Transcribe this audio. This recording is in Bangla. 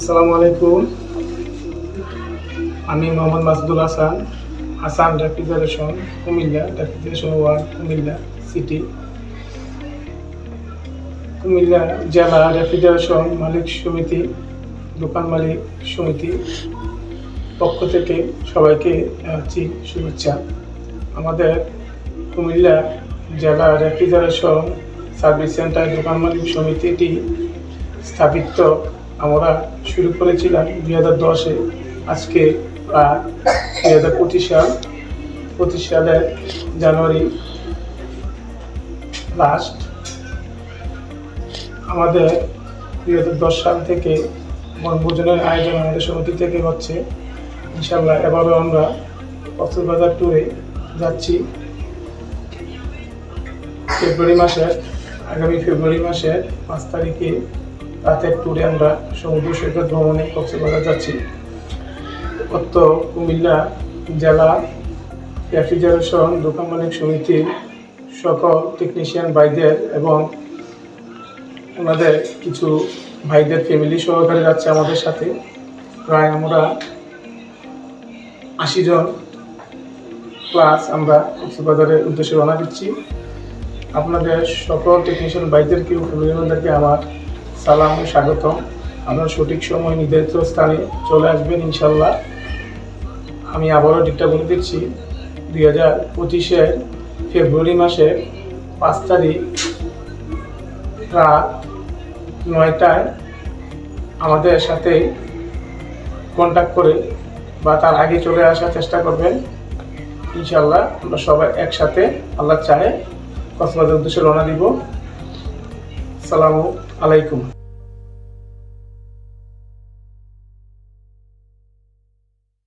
আসসালামু আলাইকুম। আমি Mohammad Masudul Hasan Hasan refrigeration Comilla refrigeration ward, Comilla city. Comilla জেলা রেফ্রিজারেশন মালিক সমিতি, দোকান মালিক সমিতি পক্ষ থেকে সবাইকে জানাচ্ছি শুভেচ্ছা। আমাদের কুমিল্লা জেলা রেফ্রিজারেশন সার্ভিস সেন্টার দোকান মালিক সমিতিটি স্থাপিত আমরা শুরু করেছিলাম দুই হাজার দশে। আজকে প্রায় দুই হাজার পঁচিশ সাল পঁচিশ সালের জানুয়ারি লাস্ট আমাদের দুই হাজার দশ সাল থেকে বনভোজনের আয়োজন আমাদের সমিতি থেকে হচ্ছে। ইনশাল্লাহ এবারও আমরা কক্সবাজার ট্যুরে যাচ্ছি। ফেব্রুয়ারি মাসের, আগামী ফেব্রুয়ারি মাসের পাঁচ তারিখে রাতের ট্যুরে আমরা সমুদ্র সৈকত ভ্রমণে কক্সবাজার যাচ্ছি। অত্য কুমিল্লা জেলা রেফ্রিজারেশন দোকান মালিক সমিতির সকল টেকনিশিয়ান ভাইদের এবং ওনাদের কিছু ভাইদের ফ্যামিলি সহকারে যাচ্ছে আমাদের সাথে। প্রায় আমরা আশি জন প্লাস আমরা কক্সবাজারের উদ্দেশ্যে রওনা দিচ্ছি। আপনাদের সকল টেকনিশিয়ান ভাইদেরকে অভিভাবকদেরকে আমার সালাম, স্বাগতম। আপনারা সঠিক সময় নির্ধারিত স্থানে চলে আসবেন ইনশাল্লাহ আমি আবারও ডেটটা বলে দিচ্ছি, দুই হাজার পঁচিশের ফেব্রুয়ারি মাসের পাঁচ তারিখ রাত নয়টায় আমাদের সাথে কন্ট্যাক্ট করে বা তার আগে চলে আসার চেষ্টা করবেন। ইনশাল্লাহ আমরা সবাই একসাথে আল্লাহ চাহে কক্সবাজার উদ্দেশ্যে রওনা দিব। সালামু আলাইকুম।